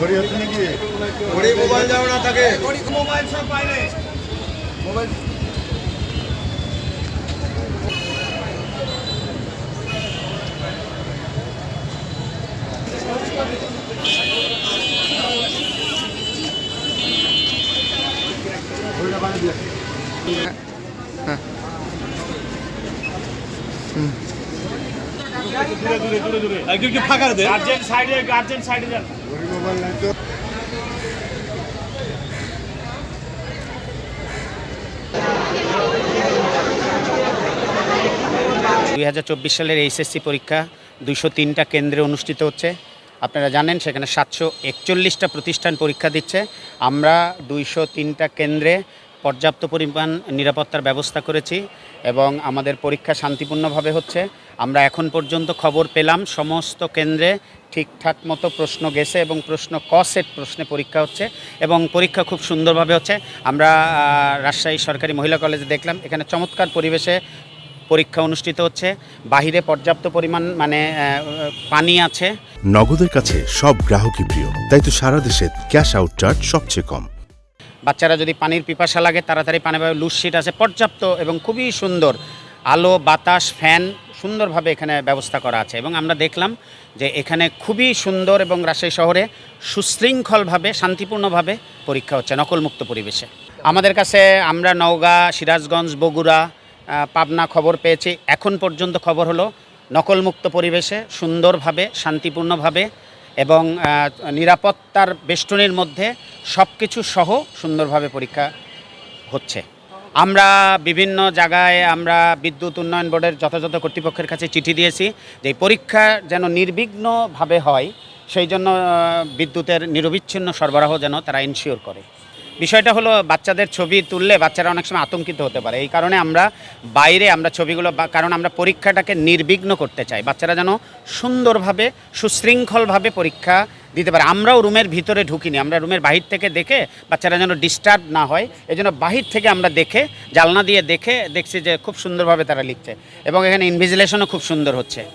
ঘড়ি হচ্ছে নাকি? ঘড়ি মোবাইল যাও না থাকে মোবাইল সব বাইরে। মোবাইল একটু একটু ফাঁকা দে। গার্জেন সাইডে গার্জেন সাইডে যান। দুই হাজার চব্বিশ সালের এইচএসসি পরীক্ষা দুশো তিনটা কেন্দ্রে অনুষ্ঠিত হচ্ছে। আপনারা জানেন সেখানে সাতশো একচল্লিশটা প্রতিষ্ঠান পরীক্ষা দিচ্ছে। আমরা দুইশো তিনটা কেন্দ্রে পর্যাপ্ত পরিমাণ নিরাপত্তার ব্যবস্থা করেছি এবং আমাদের পরীক্ষা শান্তিপূর্ণভাবে হচ্ছে। আমরা এখন পর্যন্ত খবর পেলাম, সমস্ত কেন্দ্রে ঠিকঠাক মতো প্রশ্ন গেছে এবং প্রশ্ন ক সেট প্রশ্নে পরীক্ষা হচ্ছে এবং পরীক্ষা খুব সুন্দরভাবে হচ্ছে। আমরা রাজশাহী সরকারি মহিলা কলেজে দেখলাম, এখানে চমৎকার পরিবেশে পরীক্ষা অনুষ্ঠিত হচ্ছে। বাহিরে পর্যাপ্ত পরিমাণ মানে পানি আছে। নগদের কাছে সব গ্রাহকই প্রিয়, তাই তো সারা দেশে ক্যাশ আউট চার্জ সবচেয়ে কম। বাচ্চারা যদি পানির পিপাসা লাগে, তাড়াতাড়ি পানি পাবে। লুজ সিট আছে, পর্যাপ্ত এবং খুবই সুন্দর। আলো, বাতাস ফ্যান সুন্দরভাবে এখানে ব্যবস্থা করা আছে। এবং আমরা দেখলাম যে এখানে খুবই সুন্দর এবং রাজশাহী শহরে সুশৃঙ্খলভাবে, শান্তিপূর্ণভাবে পরীক্ষা হচ্ছে, নকলমুক্ত পরিবেশে। আমাদের কাছে আমরা নওগাঁ, সিরাজগঞ্জ, বগুড়া পাবনা খবর পেয়েছি। এখন পর্যন্ত খবর হলো নকলমুক্ত পরিবেশে, সুন্দরভাবে, শান্তিপূর্ণভাবে এবং নিরাপত্তার বেষ্টনীর মধ্যে সব কিছু সহ সুন্দরভাবে পরীক্ষা হচ্ছে। আমরা বিভিন্ন জায়গায় আমরা বিদ্যুৎ উন্নয়ন বোর্ডের যথাযথ কর্তৃপক্ষের কাছে চিঠি দিয়েছি যে পরীক্ষা যেন নির্বিঘ্নভাবে হয়, সেই জন্য বিদ্যুতের নিরবিচ্ছিন্ন সরবরাহ যেন তারা ইনশিওর করে। বিষয়টা হলো, বাচ্চাদের ছবি তুললে বাচ্চারা অনেক সময় আতঙ্কিত হতে পারে। এই কারণে আমরা বাইরে আমরা ছবিগুলো কারণ আমরা পরীক্ষাটাকে নির্বিঘ্ন করতে চাই। বাচ্চারা যেন সুন্দরভাবে, সুশৃঙ্খলভাবে পরীক্ষা দিতে পারে। আমরাও রুমের ভিতরে ঢুকিনি। আমরা রুমের বাহির থেকে দেখে বাচ্চারা যেন ডিস্টার্ব না হয় এই জন্য বাহির থেকে আমরা দেখে জালনা দিয়ে দেখে দেখছি যে খুব সুন্দরভাবে তারা লিখছে। এবং এখানে ইনভিজিলেশনও খুব সুন্দর হচ্ছে।